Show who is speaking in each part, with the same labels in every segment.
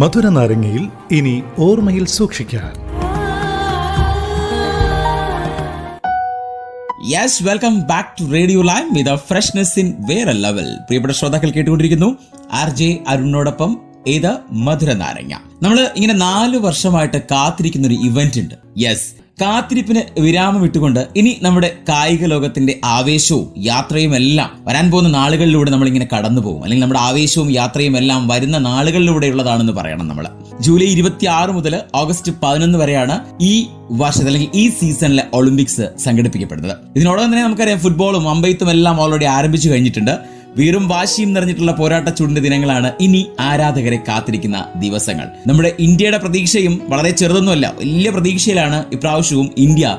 Speaker 1: മധുര നാരങ്ങയിൽ ഇനി ഓർമ്മയിൽ സൂക്ഷിക്കാൻ
Speaker 2: yes welcome back to Radio Live with a freshness in വേറെ ലെവൽ പ്രിയപ്പെട്ട ശ്രോതാക്കൾ കേട്ടുകൊണ്ടിരിക്കുന്നു ആർ ജെ അരുണിനോടൊപ്പം ഏത് മധുര നാരങ്ങ. നമ്മൾ ഇങ്ങനെ നാല് വർഷമായിട്ട് കാത്തിരിക്കുന്ന ഒരു ഇവന്റ് ഉണ്ട്. യെസ് കാത്തിരിപ്പിന് വിരാമം ഇട്ടുകൊണ്ട് ഇനി നമ്മുടെ കായിക ലോകത്തിന്റെ ആവേശവും യാത്രയും എല്ലാം വരാൻ പോകുന്ന നാളുകളിലൂടെ നമ്മൾ ഇങ്ങനെ കടന്നു പോകും. അല്ലെങ്കിൽ നമ്മുടെ ആവേശവും യാത്രയും എല്ലാം വരുന്ന നാളുകളിലൂടെയുള്ളതാണെന്ന് പറയണം നമ്മൾ ജൂലൈ ഇരുപത്തി ആറ് മുതൽ ഓഗസ്റ്റ് പതിനൊന്ന് വരെയാണ് ഈ വർഷത്തിൽ അല്ലെങ്കിൽ ഈ സീസണിലെ ഒളിമ്പിക്സ് സംഘടിപ്പിക്കപ്പെടുന്നത്. ഇതിനോടൊപ്പം തന്നെ നമുക്കറിയാം ഫുട്ബോളും അമ്പയത്തും എല്ലാം ഓൾറെഡി ആരംഭിച്ചു കഴിഞ്ഞിട്ടുണ്ട്. വീറും വാശിയും നിറഞ്ഞിട്ടുള്ള പോരാട്ട ചൂടിന്റെ ദിനങ്ങളാണ് ഇനി ആരാധകരെ കാത്തിരിക്കുന്ന ദിവസങ്ങൾ. നമ്മുടെ ഇന്ത്യയുടെ പ്രതീക്ഷയും വളരെ ചെറുതൊന്നുമല്ല വലിയ പ്രതീക്ഷയിലാണ് ഇപ്രാവശ്യവും ഇന്ത്യ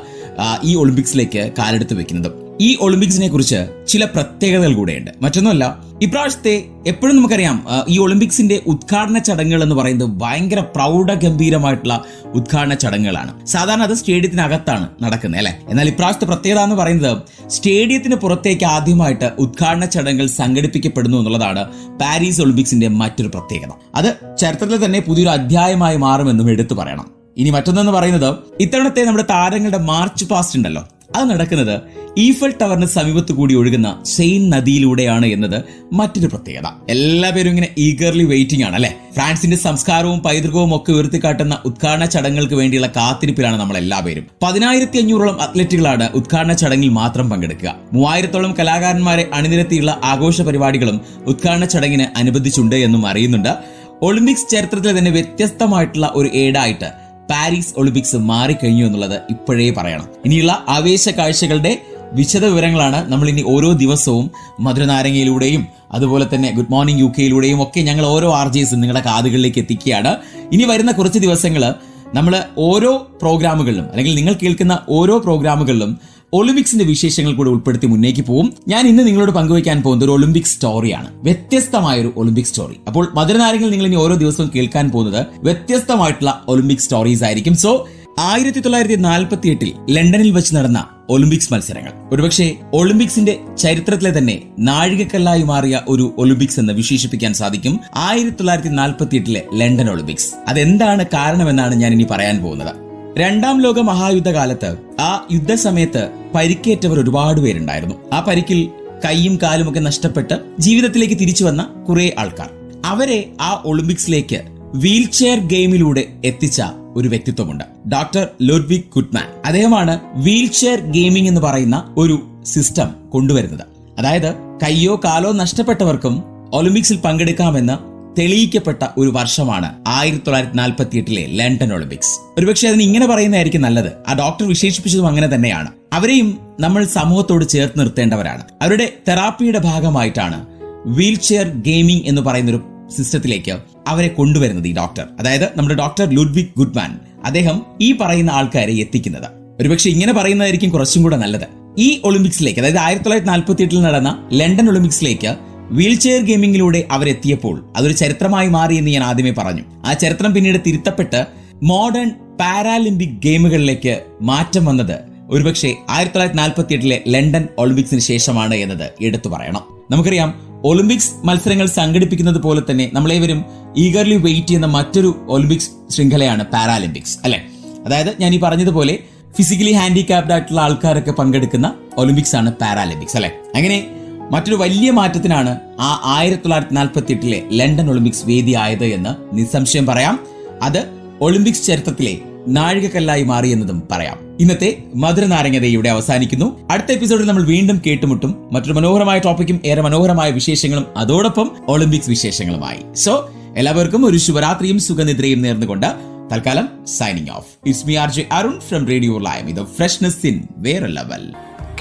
Speaker 2: ഈ ഒളിമ്പിക്സിലേക്ക് കാലെടുത്ത് വെക്കുന്നത്. ഈ ഒളിമ്പിക്സിനെ കുറിച്ച് ചില പ്രത്യേകതകൾ കൂടെയുണ്ട്. മറ്റൊന്നുമല്ല ഇപ്രാവശ്യത്തെ എപ്പോഴും നമുക്കറിയാം ഈ ഒളിമ്പിക്സിന്റെ ഉദ്ഘാടന ചടങ്ങുകൾ എന്ന് പറയുന്നത് ഭയങ്കര പ്രൗഢഗംഭീരമായിട്ടുള്ള ഉദ്ഘാടന ചടങ്ങുകളാണ്. സാധാരണ അത് സ്റ്റേഡിയത്തിനകത്താണ് നടക്കുന്നത് അല്ലെ? എന്നാൽ ഇപ്രാവശ്യത്തെ പ്രത്യേകത എന്ന് പറയുന്നത് സ്റ്റേഡിയത്തിന് പുറത്തേക്ക് ആദ്യമായിട്ട് ഉദ്ഘാടന ചടങ്ങുകൾ സംഘടിപ്പിക്കപ്പെടുന്നു എന്നുള്ളതാണ് പാരീസ് ഒളിമ്പിക്സിന്റെ മറ്റൊരു പ്രത്യേകത. അത് ചരിത്രത്തിൽ തന്നെ പുതിയൊരു അധ്യായമായി മാറുമെന്നും എടുത്തു പറയണം. ഇനി മറ്റൊന്നെന്ന് പറയുന്നത് ഇത്തവണത്തെ നമ്മുടെ താരങ്ങളുടെ മാർച്ച് പാസ്റ്റ് ഉണ്ടല്ലോ. അത് നടക്കുന്നത് ഈഫൽ ടവറിന് സമീപത്ത് കൂടി ഒഴുകുന്ന സെയിൻ നദിയിലൂടെയാണ് എന്നത് മറ്റൊരു പ്രത്യേകത. എല്ലാ പേരും ഇങ്ങനെ ഈഗർലി വെയിറ്റിംഗ് ആണ് അല്ലെ? ഫ്രാൻസിന്റെ സംസ്കാരവും പൈതൃകവും ഒക്കെ ഉയർത്തിക്കാട്ടുന്ന ഉദ്ഘാടന ചടങ്ങുകൾക്ക് വേണ്ടിയുള്ള കാത്തിരിപ്പിലാണ് നമ്മൾ എല്ലാവരും പതിനായിരത്തി അഞ്ഞൂറോളം അത്ലറ്റുകളാണ് ഉദ്ഘാടന ചടങ്ങിൽ മാത്രം പങ്കെടുക്കുക. മൂവായിരത്തോളം കലാകാരന്മാരെ അണിനിരത്തിയുള്ള ആഘോഷ പരിപാടികളും ഉദ്ഘാടന ചടങ്ങിന് അനുബന്ധിച്ചുണ്ട് എന്നും അറിയുന്നുണ്ട്. ഒളിമ്പിക്സ് ചരിത്രത്തിലെ തന്നെ വ്യത്യസ്തമായിട്ടുള്ള ഒരു ഏടായിട്ട് പാരീസ് ഒളിമ്പിക്സ് മാറിക്കഴിഞ്ഞു എന്നുള്ളത് ഇപ്പോഴേ പറയണം. ഇനിയുള്ള ആവേശ കാഴ്ചകളുടെ വിശദ വിവരങ്ങളാണ് നമ്മൾ ഇനി ഓരോ ദിവസവും മധുരനാരങ്ങയിലൂടെയും അതുപോലെ തന്നെ ഗുഡ് മോർണിംഗ് യു കെയിലൂടെയും ഒക്കെ ഞങ്ങൾ ഓരോ ആർ ജി എസും നിങ്ങളുടെ കാതുകളിലേക്ക് എത്തിക്കുകയാണ്. ഇനി വരുന്ന കുറച്ച് ദിവസങ്ങൾ നമ്മൾ ഓരോ പ്രോഗ്രാമുകളിലും അല്ലെങ്കിൽ നിങ്ങൾ കേൾക്കുന്ന ഓരോ പ്രോഗ്രാമുകളിലും ഒളിമ്പിക്സിന്റെ വിശേഷങ്ങൾ കൂടെ ഉൾപ്പെടുത്തി മുന്നേക്ക് പോകും ഞാൻ ഇന്ന് നിങ്ങളോട് പങ്കുവയ്ക്കാൻ പോകുന്ന ഒരു ഒളിമ്പിക് സ്റ്റോറിയാണ് വ്യത്യസ്തമായ ഒരു ഒളിമ്പിക് സ്റ്റോറി അപ്പോൾ മധുരനാരങ്ങൾ നിങ്ങൾ ഇനി ഓരോ ദിവസവും കേൾക്കാൻ പോകുന്നത് വ്യത്യസ്തമായിട്ടുള്ള ഒളിമ്പിക് സ്റ്റോറീസ് ആയിരിക്കും. സോ ആയിരത്തി തൊള്ളായിരത്തി നാൽപ്പത്തി എട്ടിൽ ലണ്ടനിൽ വെച്ച് നടന്ന ഒളിമ്പിക്സ് മത്സരങ്ങൾ. ഒരുപക്ഷെ ഒളിമ്പിക്സിന്റെ ചരിത്രത്തിലെ തന്നെ നാഴികക്കല്ലായി മാറിയ ഒരു ഒളിമ്പിക്സ് എന്ന് വിശേഷിപ്പിക്കാൻ സാധിക്കും. ആയിരത്തി തൊള്ളായിരത്തി നാൽപ്പത്തി എട്ടിലെ ലണ്ടൻ ഒളിമ്പിക്സ് അതെന്താണ് കാരണമെന്നാണ് ഞാൻ ഇനി പറയാൻ പോകുന്നത്. രണ്ടാം ലോക മഹായുദ്ധകാലത്ത് ആ യുദ്ധസമയത്ത് പരിക്കേറ്റവർ ഒരുപാട് പേരുണ്ടായിരുന്നു. ആ പരിക്കിൽ കൈയും കാലുമൊക്കെ നഷ്ടപ്പെട്ട് ജീവിതത്തിലേക്ക് തിരിച്ചു വന്ന കുറെ ആൾക്കാർ. അവരെ ആ ഒളിമ്പിക്സിലേക്ക് വീൽ ചെയർ ഗെയിമിലൂടെ എത്തിച്ച ഒരു വ്യക്തിത്വമുണ്ട്. ഡോക്ടർ ലോഡ്വിക് കുട്ട്മാൻ അദ്ദേഹമാണ് വീൽ ചെയർ ഗെയിമിംഗ് എന്ന് പറയുന്ന ഒരു സിസ്റ്റം കൊണ്ടുവരുന്നത്. അതായത് കയ്യോ കാലോ നഷ്ടപ്പെട്ടവർക്കും ഒളിമ്പിക്സിൽ പങ്കെടുക്കാമെന്ന് തെളിയിക്കപ്പെട്ട ഒരു വർഷമാണ് ആയിരത്തി തൊള്ളായിരത്തി നാൽപ്പത്തി എട്ടിലെ ലണ്ടൻ ഒളിമ്പിക്സ്. ഒരുപക്ഷെ അതിന് ഇങ്ങനെ പറയുന്നതായിരിക്കും നല്ലത്. ആ ഡോക്ടർ വിശേഷിപ്പിച്ചതും അങ്ങനെ തന്നെയാണ്. അവരെയും നമ്മൾ സമൂഹത്തോട് ചേർത്ത് നിർത്തേണ്ടവരാണ്. അവരുടെ തെറാപ്പിയുടെ ഭാഗമായിട്ടാണ് വീൽ ചെയർ ഗെയിമിംഗ് എന്ന് പറയുന്ന ഒരു സിസ്റ്റത്തിലേക്ക് അവരെ കൊണ്ടുവരുന്നത് ഈ ഡോക്ടർ. അതായത് നമ്മുടെ ഡോക്ടർ ലുഡ്വിക് ഗുഡ്മാൻ. അദ്ദേഹം ഈ പറയുന്ന ആൾക്കാരെ എത്തിക്കുന്നത്. ഒരുപക്ഷെ ഇങ്ങനെ പറയുന്നതായിരിക്കും കുറച്ചും കൂടെ നല്ലത്. ഈ ഒളിമ്പിക്സിലേക്ക് അതായത് ആയിരത്തി തൊള്ളായിരത്തി നാൽപ്പത്തി എട്ടിൽ നടന്ന ലണ്ടൻ ഒളിമ്പിക്സിലേക്ക് വീൽ ഗെയിമിങ്ങിലൂടെ അവരെത്തിയപ്പോൾ അതൊരു ചരിത്രമായി മാറി എന്ന് ഞാൻ ആദ്യമേ പറഞ്ഞു. ആ ചരിത്രം പിന്നീട് തിരുത്തപ്പെട്ട് മോഡേൺ പാരാലിമ്പിക് ഗെയിമുകളിലേക്ക് മാറ്റം വന്നത് ഒരുപക്ഷെ ആയിരത്തി തൊള്ളായിരത്തി നാൽപ്പത്തി എട്ടിലെ ലണ്ടൻ ഒളിമ്പിക്സിന് ശേഷമാണ് എന്നത് എടുത്തു പറയണം. നമുക്കറിയാം ഒളിമ്പിക്സ് മത്സരങ്ങൾ സംഘടിപ്പിക്കുന്നത് പോലെ തന്നെ നമ്മളേവരും ഈഗർലി വെയിറ്റ് ചെയ്യുന്ന മറ്റൊരു ഒളിമ്പിക്സ് ശൃംഖലയാണ് പാരാലിമ്പിക്സ് അല്ലെ? അതായത് ഞാൻ ഈ പറഞ്ഞതുപോലെ ഫിസിക്കലി ഹാൻഡിക്യാപ്ഡ് ആയിട്ടുള്ള ആൾക്കാരൊക്കെ പങ്കെടുക്കുന്ന ഒളിമ്പിക്സ് ആണ് പാരാലിമ്പിക്സ് അല്ലെ? അങ്ങനെ മറ്റൊരു വലിയ മാറ്റത്തിനാണ് ആ ആയിരത്തി തൊള്ളായിരത്തി നാൽപ്പത്തി എട്ടിലെ ലണ്ടൻ ഒളിമ്പിക്സ് വേദിയായത് എന്ന് നിസ്സംശയം പറയാം. അത് ഒളിമ്പിക്സ് ചരിത്രത്തിലെ നാഴികക്കല്ലായി മാറിയെന്നതും പറയാം. ഇന്നത്തെ മധുര നാരങ്ങത ഇവിടെ അവസാനിക്കുന്നു. അടുത്ത എപ്പിസോഡിൽ നമ്മൾ വീണ്ടും കേട്ടുമുട്ടും മറ്റൊരു മനോഹരമായ ടോപ്പിക്കും ഏറെ മനോഹരമായ വിശേഷങ്ങളും അതോടൊപ്പം ഒളിമ്പിക്സ് വിശേഷങ്ങളുമായി. സോ എല്ലാവർക്കും ഒരു ശുഭരാത്രിയും സുഖനിദ്രയും നേർന്നുകൊണ്ട് തൽക്കാലം signing off it's me R J Arun from Radio Live ഇത് ഫ്രഷ്നെസ് ഇൻ വേറെ ലെവൽ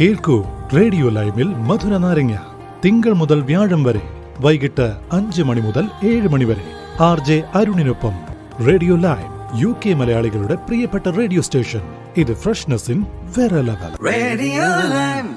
Speaker 1: കേൾക്കൂ റേഡിയോ ലൈവിൽ മധുര നാരങ്ങ. തിങ്കൾ മുതൽ വ്യാഴം വരെ വൈകിട്ട് അഞ്ച് മണി മുതൽ ഏഴ് മണി വരെ. ആർ ജെ അരുണിനൊപ്പം റേഡിയോ ലൈവ് യു കെ മലയാളികളുടെ പ്രിയപ്പെട്ട റേഡിയോ സ്റ്റേഷൻ. ഇത് ഫ്രഷ്നെസ് ഇൻ വേറെ ലെവൽ
Speaker 3: റേഡിയോ Lime.